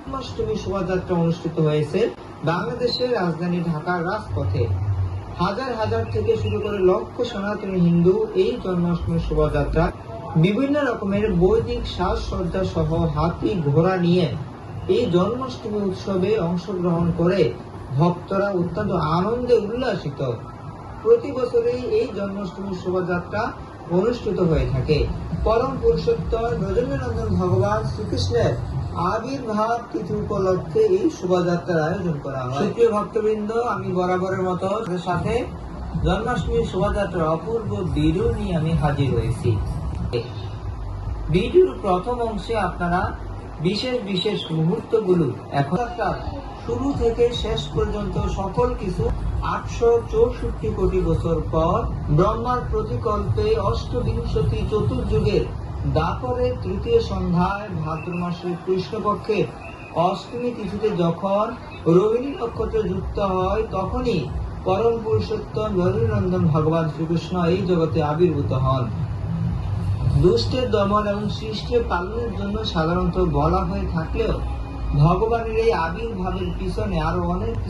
জন্মাষ্টমী শোভাযাত্রা অনুষ্ঠিত হয়েছে বাংলাদেশের রাজধানী ঢাকার রাজপথে। হাজার হাজার থেকে শুরু করে লক্ষ সনাতনী হিন্দু এই জন্মাষ্টমী শোভাযাত্রা বিভিন্ন রকমের বৈদিক সাজসজ্জা সহ হাতি ঘোড়া নিয়ে এই জন্মাষ্টমী উৎসবে অংশগ্রহণ করে ভক্তরা অত্যন্ত আনন্দে উল্লাসিত। প্রতি বছরই এই জন্মাষ্টমী শোভাযাত্রা অনুষ্ঠিত হয়ে থাকে। পরম পুরুষোত্তম ব্রজেন্দ্রনন্দন ভগবান শ্রীকৃষ্ণের আবির্ভাব তিথি উপলক্ষে এই শোভাযাত্রার আয়োজন করা হয়। সুপ্রিয় ভক্তবৃন্দ, আমি বরাবরের মতো সাথে জন্মাষ্টমী শোভাযাত্রার অপূর্ব নিয়ে আমি হাজির হয়েছি। প্রথম অংশে আপনারা বিশেষ বিশেষ মুহূর্তগুলো এখন শুরু থেকে শেষ পর্যন্ত সকল কিছু আটশো চৌষট্টি কোটি বছর পর ব্রহ্মার প্রতিকল্পে অষ্টবিংশতি চতুর্যুগের দাপরের তৃতীয় সন্ধ্যায় ভাদ্র মাসের কৃষ্ণপক্ষের অষ্টমী তিথিতে যখন রোহিণী নক্ষত্র যুক্ত হয়, তখনই পরম পুরুষোত্তম রঘুনন্দন ভগবান শ্রীকৃষ্ণ এই জগতে আবির্ভূত হন। দুষ্টের দমন এবং সৃষ্টির পালনের জন্য সাধারণত বলা হয়ে থাকলেও ভগবানের এই আবির্ভাবের পিছনে আরও অনেক